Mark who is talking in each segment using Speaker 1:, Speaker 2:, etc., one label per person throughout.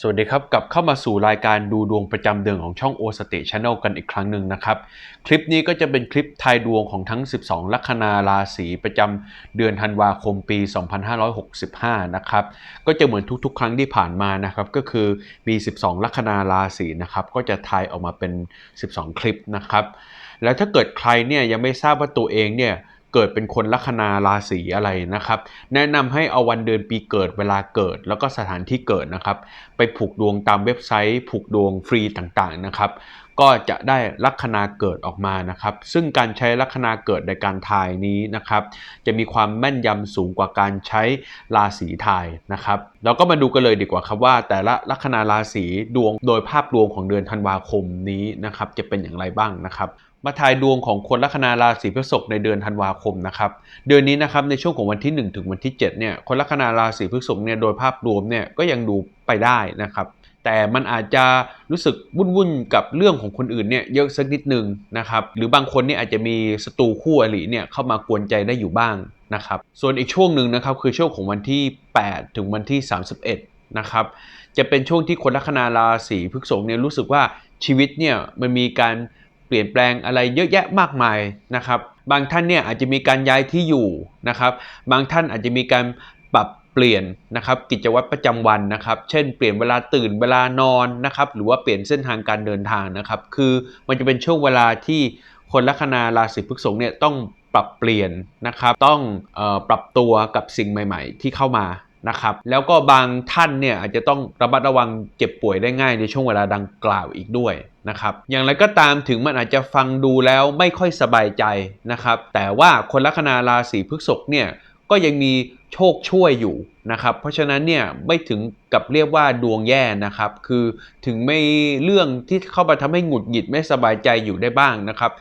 Speaker 1: สวัสดีครับกลับเข้ามาสู่รายการดูดวงประจำเดือนของช่อง O State Channel กันอีกครั้งหนึ่งนะครับ คลิปนี้ก็จะเป็นคลิปทายดวงของทั้ง 12 ลัคนาราศีประจำเดือนธันวาคมปี 2565 นะครับ ก็จะเหมือนทุกๆ ครั้งที่ผ่านมานะครับ ก็คือมี 12 ลัคนาราศีนะครับ ก็จะทายออกมาเป็น 12 คลิปนะครับ แล้วถ้าเกิดใครเนี่ยยังไม่ทราบว่าตัวเองเนี่ย เกิดเป็นคนลัคนาราศีอะไรนะครับ แนะนำให้เอาวันเดือนปีเกิดเวลาเกิด แล้วก็สถานที่เกิดนะครับ ไปผูกดวงตามเว็บไซต์ ผูกดวงฟรีต่างๆนะครับก็จะได้ลัคนาเกิดออกมานะครับ ซึ่งการใช้ลัคนาเกิดในการทายนี้นะครับ จะมีความแม่นยำสูงกว่าการใช้ราศีทายนะครับเราก็มาดูกันเลยดีกว่าครับว่า แต่ละลัคนาราศีดวงโดยภาพรวมของเดือนธันวาคมนี้นะครับ จะเป็นอย่างไรบ้างนะครับ มาทายดวงของคนลัคนาราศีพฤษภในเดือนธันวาคมนะครับเดือนนี้นะครับในช่วงของวันที่ 1 ถึงวันที่7เนี่ยคนลัคนาราศีพฤษภเนี่ยโดยภาพรวมเนี่ยก็ยังดูไปได้นะครับแต่มันอาจจะรู้สึกวุ่นๆกับเรื่องของคนอื่นเนี่ยเยอะสักนิดนึงนะครับหรือบางคนเนี่ยอาจจะมีศัตรูคู่อริเนี่ยเข้ามากวนใจได้อยู่บ้างนะครับส่วนอีกช่วงหนึ่งนะครับคือช่วงของวันที่ 8 ถึงวันที่ 31นะครับจะเป็นช่วงที่คนลัคนาราศีพฤษภเนี่ยรู้สึกว่าชีวิตเนี่ยมันมีการ เปลี่ยนแปลงอะไรเยอะแยะมากมายนะครับ บางท่านเนี่ยอาจจะมีการย้ายที่อยู่นะครับ บางท่านอาจจะมีการปรับเปลี่ยนนะครับกิจวัตรประจำวันนะครับ เช่นเปลี่ยนเวลาตื่นเวลานอนนะครับหรือว่าเปลี่ยนเส้นทางการเดินทางนะครับ คือมันจะเป็นช่วงเวลาที่คนลัคนาราศีพฤษภเนี่ยต้องปรับเปลี่ยนนะครับ ต้องออปรับตัวกับสิ่งใหม่ ๆ ที่เข้ามา นะครับแล้วก็บางท่านเนี่ยอาจจะต้องระมัดระวังเจ็บป่วยได้ง่ายในช่วงเวลาดังกล่าวอีกด้วยนะครับอย่างไรก็ตามถึงมันอาจจะฟังดูแล้วไม่ค่อยสบายใจนะครับแต่ว่าคนลัคนาราศีพฤษภเนี่ยก็ยังมีโชคช่วยอยู่นะครับเพราะฉะนั้นเนี่ยไม่ถึงกับเรียกว่าดวงแย่นะครับคือถึงไม่เรื่องที่เข้ามาทำให้หงุดหงิดไม่สบายใจอยู่ได้บ้างนะครับ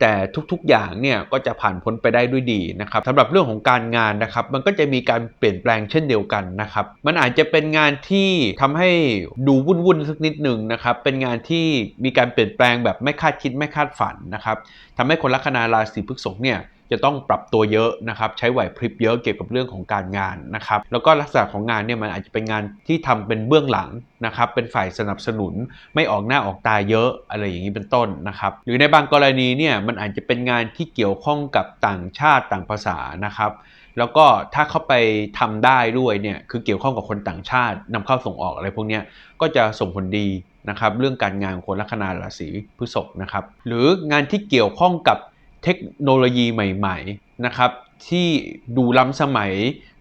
Speaker 1: แต่ทุกๆอย่างเนี่ยก็จะผ่านพ้นไปได้ด้วยดีนะครับสำหรับเรื่องของการงานนะครับ มันก็จะมีการเปลี่ยนแปลงเช่นเดียวกันนะครับ มันอาจจะเป็นงานที่ทำให้ดูวุ่นๆสักนิดหนึ่งนะครับ เป็นงานที่มีการเปลี่ยนแปลงแบบไม่คาดคิดไม่คาดฝันนะครับทำให้คนลัคนาราศีพฤษภเนี่ย จะต้องปรับตัวเยอะนะครับใช้ไหวพริบเยอะเกี่ยวกับเรื่องของการงานนะครับแล้วก็ลักษณะของงานเนี่ยมันอาจจะเป็นงานที่ทำเป็นเบื้องหลังนะครับเป็นฝ่ายสนับสนุนไม่ออกหน้าออกตาเยอะอะไรอย่างนี้เป็นต้นนะครับหรือในบางกรณีเนี่ยมันอาจจะเป็นงานที่เกี่ยวข้องกับต่างชาติต่างภาษานะครับแล้วก็ถ้าเข้าไปทำได้ด้วยเนี่ยคือเกี่ยวข้องกับคนต่างชาตินำเข้าส่งออกอะไรพวกนี้ก็จะส่งผลดีนะครับเรื่องการงานของคนลัคนาราศีพฤษภนะครับหรืองานที่เกี่ยวข้องกับ เทคโนโลยีใหม่ๆนะครับที่ดูล้ำสมัย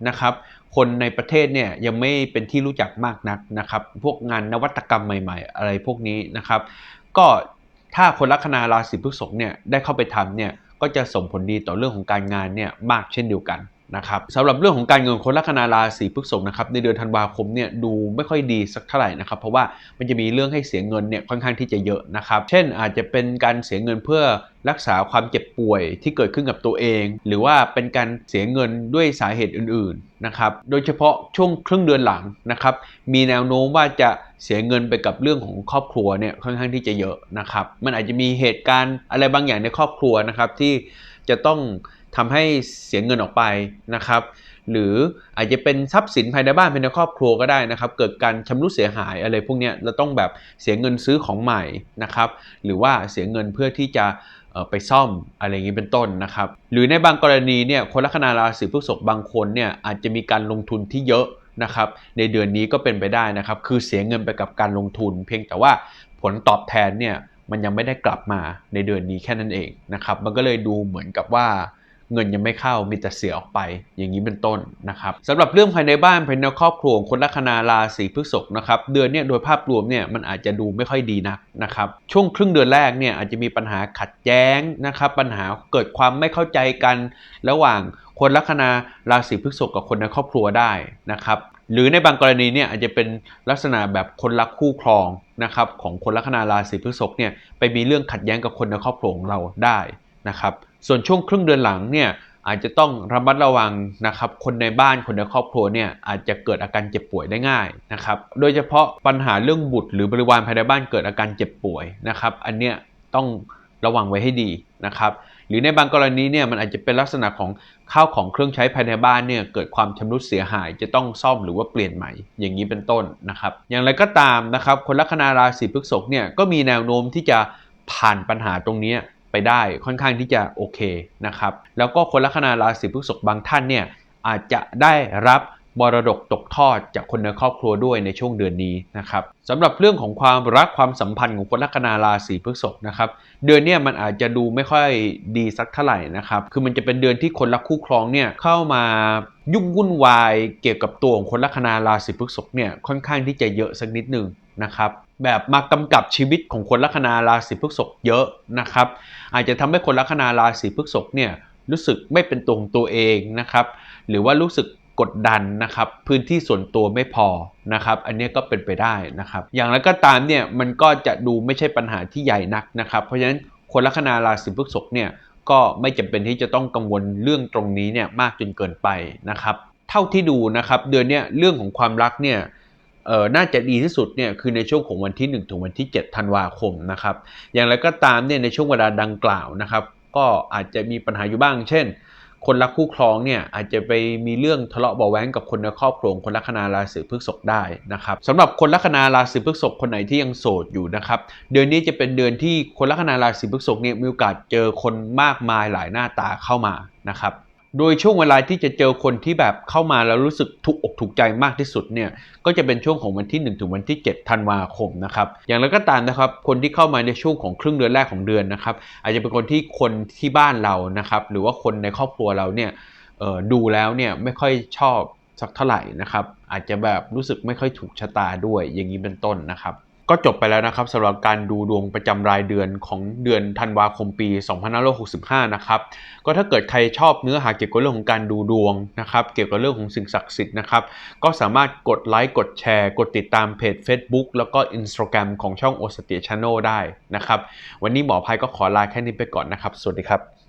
Speaker 1: นะครับคนในประเทศเนี่ยยังไม่เป็นที่รู้จักมากนักนะครับ พวกงานนวัตกรรมใหม่ๆ อะไรพวกนี้นะครับ ก็ถ้าคนลัคนาราศีพฤษภเนี่ยได้เข้าไปทำเนี่ยก็จะส่งผลดีต่อเรื่องของการงานเนี่ยมากเช่นเดียวกัน นะครับสำหรับเรื่องของการเงินคนลัคนาราศีพฤษภนะครับในเดือนธันวาคมเนี่ยดูไม่ค่อยดีสักเท่าไหร่นะครับเพราะว่ามันจะมีเรื่องให้เสียเงินเนี่ยค่อนข้างที่จะเยอะนะครับ เช่นอาจจะเป็นการเสียเงินเพื่อรักษาความเจ็บป่วยที่เกิดขึ้นกับตัวเอง หรือว่าเป็นการเสียเงินด้วยสาเหตุอื่นๆนะครับโดยเฉพาะช่วงครึ่งเดือนหลังนะครับมีแนวโน้มว่าจะเสียเงินไปกับเรื่องของครอบครัวเนี่ยค่อนข้างที่จะเยอะนะครับมันอาจจะมีเหตุการณ์อะไรบางอย่างในครอบครัวนะครับที่จะต้อง ทำให้เสียเงินออกไปนะครับ หรืออาจจะเป็นทรัพย์สินภายในบ้านภายในครอบครัวก็ได้นะครับ เกิดการชำรุดเสียหายอะไรพวกนี้เราต้องแบบเสียเงินซื้อของใหม่นะครับ หรือว่าเสียเงินเพื่อที่จะไปซ่อมอะไรอย่างนี้เป็นต้นนะครับ หรือในบางกรณีเนี่ยคนลัคนาราศีพฤษภบางคนเนี่ยอาจจะมีการลงทุนที่เยอะนะครับ ในเดือนนี้ก็เป็นไปได้นะครับ คือเสียเงินไปกับการลงทุน เพียงแต่ว่าผลตอบแทนเนี่ยมันยังไม่ได้กลับมาในเดือนนี้แค่นั้นเองนะครับ มันก็เลยดูเหมือนกับว่า เงินยังไม่เข้ามีแต่เสียออกไป อย่างนี้เป็นต้นนะครับสำหรับเรื่องภายในบ้านภายในครอบครัวของคนลัคนาราศีพฤษภนะครับเดือนเนี้ยโดยภาพรวมเนี่ยมันอาจจะดูไม่ค่อยดีนักนะครับช่วงครึ่งเดือนแรกเนี่ยอาจจะมีปัญหาขัดแย้งนะครับปัญหาเกิดความไม่เข้าใจกันระหว่างคนลัคนาราศีพฤษภกับคนในครอบครัวได้นะครับหรือในบางกรณีเนี่ยอาจจะเป็นลักษณะแบบคนรักคู่ครองนะครับของคนลัคนาราศีพฤษภเนี่ยไปมีเรื่องขัดแย้งกับคนในครอบครัวของเราได้นะครับ ส่วนช่วงครึ่งเดือนหลังเนี่ยอาจจะต้องระมัดระวังนะครับ คนในบ้านคนในครอบครัวเนี่ยอาจจะเกิดอาการเจ็บป่วยได้ง่ายนะครับ โดยเฉพาะปัญหาเรื่องบุตรหรือบริวารภายในบ้านเกิดอาการเจ็บป่วยนะครับ อันเนี้ยต้องระวังไว้ให้ดีนะครับ หรือในบางกรณีเนี่ยมันอาจจะเป็นลักษณะของข้าวของเครื่องใช้ภายในบ้านเนี่ยเกิดความชำรุดเสียหายจะต้องซ่อมหรือว่าเปลี่ยนใหม่ อย่างนี้เป็นต้นนะครับ อย่างไรก็ตามนะครับ คนลัคนาราศีพฤษภเนี่ยก็มีแนวโน้มที่จะผ่านปัญหาตรงนี้ ไปได้ค่อนข้างที่จะโอเคนะครับ แล้วก็คนลัคนาราศีพฤษภบางท่านเนี่ยอาจจะได้รับมรดกตกทอดจากคนในครอบครัวด้วยในช่วงเดือนนี้นะครับสำหรับเรื่องของความรักความสัมพันธ์ของคนลัคนาราศีพฤษภนะครับ เดือนนี้มันอาจจะดูไม่ค่อยดีสักเท่าไหร่นะครับ คือมันจะเป็นเดือนที่คนรักคู่ครองเนี่ยเข้ามายุ่งวุ่นวายเกี่ยวกับตัวของคนลัคนาราศีพฤษภเนี่ยค่อนข้างที่จะเยอะสักนิดหนึ่งนะครับ แบบมากำกับชีวิตของคนลัคนาราศีพฤษภเยอะนะครับ อาจจะทำให้คนลัคนาราศีพฤษภเนี่ยรู้สึกไม่เป็นตัวของตัวเองนะครับ หรือว่ารู้สึกกดดันนะครับ พื้นที่ส่วนตัวไม่พอนะครับ อันนี้ก็เป็นไปได้นะครับ อย่างไรก็ตามเนี่ยมันก็จะดูไม่ใช่ปัญหาที่ใหญ่นักนะครับ เพราะฉะนั้นคนลัคนาราศีพฤษภเนี่ยก็ไม่จำเป็นที่จะต้องกังวลเรื่องตรงนี้เนี่ยมากจนเกินไปนะครับ เท่าที่ดูนะครับ เดือนเนี้ยเรื่องของความรักเนี่ย เออน่าจะดีที่สุดเนี่ยคือในช่วงของวันที่ 1 ถึงวันที่ 7 ธันวาคมนะครับ อย่างไรก็ตามเนี่ยในช่วงเวลาดังกล่าวนะครับ ก็อาจจะมีปัญหาอยู่บ้าง เช่น คนรักคู่ครองเนี่ยอาจจะไปมีเรื่องทะเลาะเบาะแว้งกับคนในครอบครัวคนลัคนาราศีพฤษภได้นะครับสำหรับคนลัคนาราศีพฤษภคนไหนที่ยังโสดอยู่นะครับ เดือนนี้จะเป็นเดือนที่คนลัคนาราศีพฤษภเนี่ยมีโอกาสเจอคนมากมายหลายหน้าตาเข้ามานะครับ โดยช่วงเวลาที่จะเจอคนที่แบบเข้ามาแล้วรู้สึกถูกอกถูกใจมากที่สุดเนี่ยก็จะเป็นช่วงของวันที่1ถึงวันที่7ธันวาคมนะครับอย่างไรก็ตามนะครับคนที่เข้ามาในช่วงของครึ่งเดือนแรกของเดือนนะครับอาจจะเป็นคนที่คนที่บ้านเรานะครับหรือว่าคนในครอบครัวเราเนี่ยดูแล้วเนี่ยไม่ค่อยชอบสักเท่าไหร่นะครับอาจจะแบบรู้สึกไม่ค่อยถูกชะตาด้วยอย่างนี้เป็นต้นนะครับ ก็จบไปแล้วนะครับสำหรับการดูดวงประจำรายเดือนของเดือนธันวาคมปี 2565 นะครับ ก็ถ้าเกิดใครชอบเนื้อหาเกี่ยวกับเรื่องของการดูดวงนะครับ เกี่ยวกับเรื่องของสิ่งศักดิ์สิทธิ์นะครับ ก็สามารถกดไลค์กดแชร์ กดติดตามเพจ Facebook แล้วก็ Instagram ของช่อง o s t i a Channel ได้นะครับ วันนี้หมอภัยก็ขอลาแค่นี้ไปก่อนนะครับ สวัสดีครับ